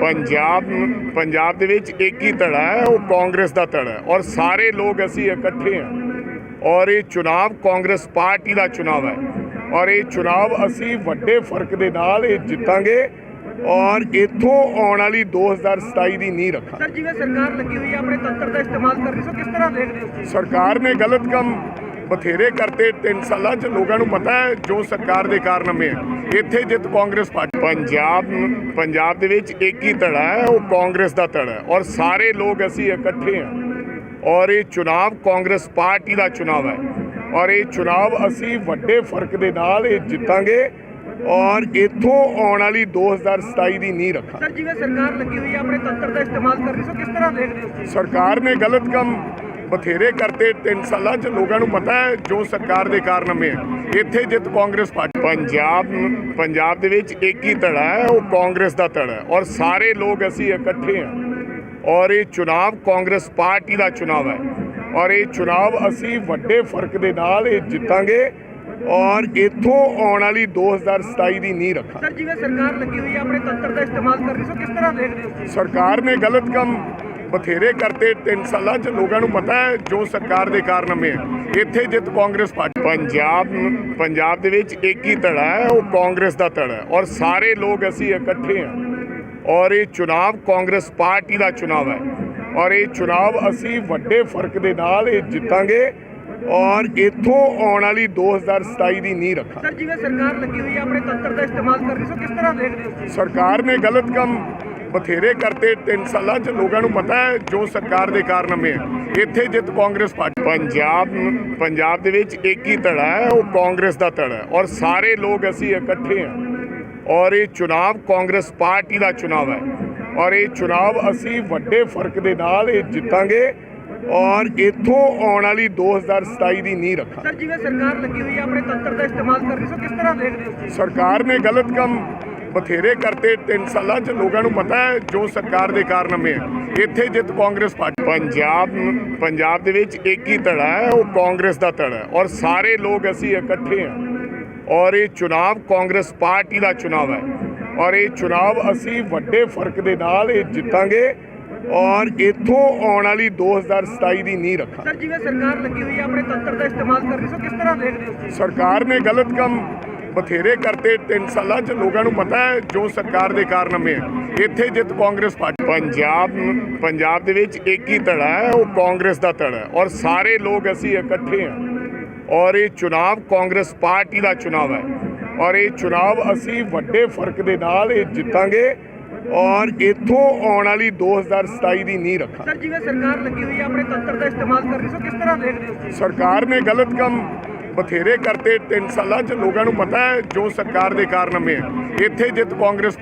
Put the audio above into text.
ਪੰਜਾਬ ਪੰਜਾਬ ਦੇ ਵਿੱਚ ਇੱਕ ਹੀ ਧੜਾ ਹੈ ਉਹ ਕਾਂਗਰਸ ਦਾ ਧੜਾ ਹੈ। ਔਰ ਸਾਰੇ ਲੋਕ ਅਸੀਂ ਇਕੱਠੇ ਹਾਂ। ਔਰ ਇਹ ਚੁਣਾਵ ਕਾਂਗਰਸ ਪਾਰਟੀ ਦਾ ਚੁਣਾਵ ਹੈ। ਔਰ ਇਹ ਚੁਣਾਵ ਅਸੀਂ ਵੱਡੇ ਫ਼ਰਕ ਦੇ ਨਾਲ ਇਹ ਜਿੱਤਾਂਗੇ। ਔਰ ਇੱਥੋਂ ਆਉਣ ਵਾਲੀ 2027 ਦੀ ਨੀਂਹ ਰੱਖਾਂਗੇ। ਸਰ ਜਿਵੇਂ ਸਰਕਾਰ ਲੱਗੀ ਹੋਈ ਹੈ ਆਪਣੇ ਤੰਤਰ ਦਾ ਇਸਤੇਮਾਲ ਕਰ ਰਹੀ ਸੋ ਕਿਸ ਤਰ੍ਹਾਂ ਦੇਖਦੇ ਹੋ? ਸਰਕਾਰ ਨੇ ਗਲਤ ਕੰਮ ਬਥੇਰੇ ਕਰਤੇ 3 ਸਾਲਾਂ ਚ ਲੋਕਾਂ ਨੂੰ ਪਤਾ ਹੈ ਜੋ ਸਰਕਾਰ ਦੇ ਕਾਰਨਾਮੇ ਹੈ। ਇੱਥੇ ਜਿੱਤ ਕਾਂਗਰਸ ਪਾਰਟੀ। ਪੰਜਾਬ ਪੰਜਾਬ ਦੇ ਵਿੱਚ ਇੱਕ ਹੀ ਧੜਾ ਹੈ ਉਹ ਕਾਂਗਰਸ ਦਾ ਧੜਾ ਹੈ। ਔਰ ਸਾਰੇ ਲੋਕ ਅਸੀਂ ਇਕੱਠੇ ਹਾਂ। ਔਰ ਇਹ ਚੁਣਾਵ ਕਾਂਗਰਸ ਪਾਰਟੀ ਦਾ ਚੁਣਾਵ ਹੈ। ਔਰ ਇਹ ਚੁਣਾਵ ਅਸੀਂ ਵੱਡੇ ਫ਼ਰਕ ਦੇ ਨਾਲ ਇਹ ਜਿੱਤਾਂਗੇ। ਔਰ ਇੱਥੋਂ ਆਉਣ ਵਾਲੀ 2027 ਦੀ ਨੀਂਹ ਰੱਖਾਂਗੇ। ਸਰ ਜਿਵੇਂ ਸਰਕਾਰ ਲੱਗੀ ਹੋਈ ਹੈ ਆਪਣੇ ਤੰਤਰ ਦਾ ਇਸਤੇਮਾਲ ਕਰ ਰਹੀ ਸੋ ਕਿਸ ਤਰ੍ਹਾਂ ਦੇਖਦੇ ਹੋ? ਸਰਕਾਰ ਨੇ ਗਲਤ ਕੰਮ ਬਥੇਰੇ ਕਰਤੇ 3 ਸਾਲਾਂ ਚ ਲੋਕਾਂ ਨੂੰ ਪਤਾ ਹੈ ਜੋ ਸਰਕਾਰ ਦੇ ਕਾਰਨਾਮੇ ਹੈ ਇੱਥੇ ਜਿੱਤ ਕਾਂਗਰਸ ਪਾਰਟੀ। ਪੰਜਾਬ ਪੰਜਾਬ ਦੇ ਵਿੱਚ ਇੱਕ ਹੀ ਧੜਾ ਹੈ ਉਹ ਕਾਂਗਰਸ ਦਾ ਧੜਾ ਹੈ। ਔਰ ਸਾਰੇ ਲੋਕ ਅਸੀਂ ਇਕੱਠੇ ਹਾਂ। ਔਰ ਇਹ ਚੁਣਾਵ ਕਾਂਗਰਸ ਪਾਰਟੀ ਦਾ ਚੁਣਾਵ ਹੈ। ਔਰ ਇਹ ਚੁਣਾਵ ਅਸੀਂ ਵੱਡੇ ਫ਼ਰਕ ਦੇ ਨਾਲ ਇਹ ਜਿੱਤਾਂਗੇ। ਔਰ ਇੱਥੋਂ ਆਉਣ ਵਾਲੀ 2027 ਦੀ ਨੀਂਹ ਰੱਖਾਂਗੇ। ਸਰ ਜਿਵੇਂ ਸਰਕਾਰ ਲੱਗੀ ਹੋਈ ਹੈ ਆਪਣੇ ਤੰਤਰ ਦਾ ਇਸਤੇਮਾਲ ਕਰ ਰਹੀ ਸੋ ਕਿਸ ਤਰ੍ਹਾਂ ਦੇਖਦੇ ਹੋ? ਸਰਕਾਰ ਨੇ ਗਲਤ ਕੰਮ ਬਥੇਰੇ ਕਰਤੇ 3 ਸਾਲਾਂ ਚ ਲੋਕਾਂ ਨੂੰ ਪਤਾ ਹੈ ਜੋ ਸਰਕਾਰ ਦੇ ਕਾਰਨਾਮੇ ਹੈ। ਇੱਥੇ ਜਿੱਤ ਕਾਂਗਰਸ ਪਾਰਟੀ। ਪੰਜਾਬ ਪੰਜਾਬ ਦੇ ਵਿੱਚ ਇੱਕ ਹੀ ਧੜਾ ਹੈ ਉਹ ਕਾਂਗਰਸ ਦਾ ਧੜਾ ਹੈ। ਔਰ ਸਾਰੇ ਲੋਕ ਅਸੀਂ ਇਕੱਠੇ ਹਾਂ। ਔਰ ਇਹ ਚੁਣਾਵ ਕਾਂਗਰਸ ਪਾਰਟੀ ਦਾ ਚੁਣਾਵ ਹੈ। ਔਰ ਇਹ ਚੁਣਾਵ ਅਸੀਂ ਵੱਡੇ ਫ਼ਰਕ ਦੇ ਨਾਲ ਇਹ ਜਿੱਤਾਂਗੇ। ਔਰ ਇੱਥੋਂ ਆਉਣ ਵਾਲੀ 2027 ਦੀ ਨੀਂਹ ਰੱਖਾਂਗੇ। ਸਰ ਜਿਵੇਂ ਸਰਕਾਰ ਲੱਗੀ ਹੋਈ ਹੈ ਆਪਣੇ ਤੰਤਰ ਦਾ ਇਸਤੇਮਾਲ ਕਰ ਰਹੀ ਸੋ ਕਿਸ ਤਰ੍ਹਾਂ ਦੇਖਦੇ ਹੋ? ਸਰਕਾਰ ਨੇ ਗਲਤ ਕੰਮ ਬਥੇਰੇ ਕਰਤੇ 3 ਸਾਲਾਂ ਚ ਲੋਕਾਂ ਨੂੰ ਪਤਾ ਹੈ ਜੋ ਸਰਕਾਰ ਦੇ ਕਾਰਨਾਮੇ ਹੈ ਇੱਥੇ ਜਿੱਤ ਕਾਂਗਰਸ ਪਾਰਟੀ ਪੰਜਾਬ ਪੰਜਾਬ ਦੇ ਵਿੱਚ ਇੱਕ ਹੀ ਧੜਾ ਹੈ ਉਹ ਕਾਂਗਰਸ ਦਾ ਧੜਾ ਹੈ। ਔਰ ਸਾਰੇ ਲੋਕ ਅਸੀਂ ਇਕੱਠੇ ਹਾਂ ਔਰ ਇਹ ਚੁਣਾਵ ਕਾਂਗਰਸ ਪਾਰਟੀ ਦਾ ਚੁਣਾਵ ਹੈ। ਔਰ ਇਹ ਚੁਣਾਵ ਅਸੀਂ ਵੱਡੇ ਫ਼ਰਕ ਦੇ ਨਾਲ ਇਹ ਜਿੱਤਾਂਗੇ। ਔਰ ਇੱਥੋਂ ਆਉਣ ਵਾਲੀ 2027 ਦੀ ਨੀਂਹ ਰੱਖਾਂਗੇ। ਸਰ ਜਿਵੇਂ ਸਰਕਾਰ ਲੱਗੀ ਹੋਈ ਹੈ ਆਪਣੇ ਤੰਤਰ ਦਾ ਇਸਤੇਮਾਲ ਕਰ ਰਹੀ ਸੋ ਕਿਸ ਤਰ੍ਹਾਂ ਦੇਖਦੇ ਹੋ? ਸਰਕਾਰ ਨੇ ਗਲਤ ਕੰਮ ਬਥੇਰੇ ਕਰਤੇ 3 ਸਾਲਾਂ ਚ ਲੋਕਾਂ ਨੂੰ ਪਤਾ ਹੈ ਜੋ ਸਰਕਾਰ ਦੇ ਕਾਰਨਾਮੇ ਹੈ। ਇੱਥੇ ਜਿੱਤ ਕਾਂਗਰਸ ਪਾਰਟੀ ਪੰਜਾਬ ਪੰਜਾਬ ਦੇ ਵਿੱਚ ਇੱਕ ਹੀ ਧੜਾ ਹੈ ਉਹ ਕਾਂਗਰਸ ਦਾ ਧੜਾ ਹੈ। ਔਰ ਸਾਰੇ ਲੋਕ ਅਸੀਂ ਇਕੱਠੇ ਹਾਂ। ਔਰ ਇਹ ਚੁਣਾਵ ਕਾਂਗਰਸ ਪਾਰਟੀ ਦਾ ਚੁਣਾਵ ਹੈ। ਔਰ ਇਹ ਚੁਣਾਵ ਅਸੀਂ ਵੱਡੇ ਫ਼ਰਕ ਦੇ ਨਾਲ ਇਹ ਜਿੱਤਾਂਗੇ ਔਰ ਇੱਥੋਂ ਆਉਣ ਵਾਲੀ 2027 ਦੀ ਨੀਂਹ ਰੱਖਾਂਗੇ। ਸਰ ਜਿਵੇਂ ਸਰਕਾਰ ਲੱਗੀ ਹੋਈ ਹੈ ਆਪਣੇ ਤੰਤਰ ਦਾ ਇਸਤੇਮਾਲ ਕਰ ਰਹੀ ਸੋ ਕਿਸ ਤਰ੍ਹਾਂ ਦੇਖਦੇ ਹੋ? ਸਰਕਾਰ ਨੇ ਗਲਤ ਕੰਮ ਬਥੇਰੇ ਕਰਤੇ 3 ਸਾਲਾਂ ਚ ਲੋਕਾਂ ਨੂੰ ਪਤਾ ਹੈ ਜੋ ਸਰਕਾਰ ਦੇ ਕਾਰਨਾਮੇ ਹੈ। ਇੱਥੇ ਜਿੱਤ ਕਾਂਗਰਸ ਪਾਰਟੀ ਪੰਜਾਬ ਪੰਜਾਬ ਦੇ ਵਿੱਚ ਇੱਕ ਹੀ ਧੜਾ ਹੈ ਉਹ ਕਾਂਗਰਸ ਦਾ ਧੜਾ ਹੈ। ਔਰ ਸਾਰੇ ਲੋਕ ਅਸੀਂ ਇਕੱਠੇ ਹਾਂ। ਔਰ ਇਹ ਚੁਣਾਵ ਕਾਂਗਰਸ ਪਾਰਟੀ ਦਾ ਚੁਣਾਵ ਹੈ। ਔਰ ਇਹ ਚੁਣਾਵ ਅਸੀਂ ਵੱਡੇ ਫ਼ਰਕ ਦੇ ਨਾਲ ਇਹ ਜਿੱਤਾਂਗੇ। ਔਰ ਇੱਥੋਂ ਆਉਣ ਵਾਲੀ 2027 ਦੀ ਨੀਂਹ ਰੱਖਾਂਗੇ। ਸਰ ਜਿਵੇਂ ਸਰਕਾਰ ਲੱਗੀ ਹੋਈ ਹੈ ਆਪਣੇ ਤੰਤਰ ਦਾ ਇਸਤੇਮਾਲ ਕਰ ਰਹੀ ਸੋ ਕਿਸ ਤਰ੍ਹਾਂ ਦੇਖਦੇ ਹੋ? ਸਰਕਾਰ ਨੇ ਗਲਤ ਕੰਮ ਬਥੇਰੇ ਕਰਤੇ 3 ਸਾਲਾਂ ਚ ਲੋਕਾਂ ਨੂੰ ਪਤਾ ਹੈ ਜੋ ਸਰਕਾਰ ਦੇ ਕਾਰਨਾਮੇ ਹੈ। ਇੱਥੇ ਜਿੱਤ ਕਾਂਗਰਸ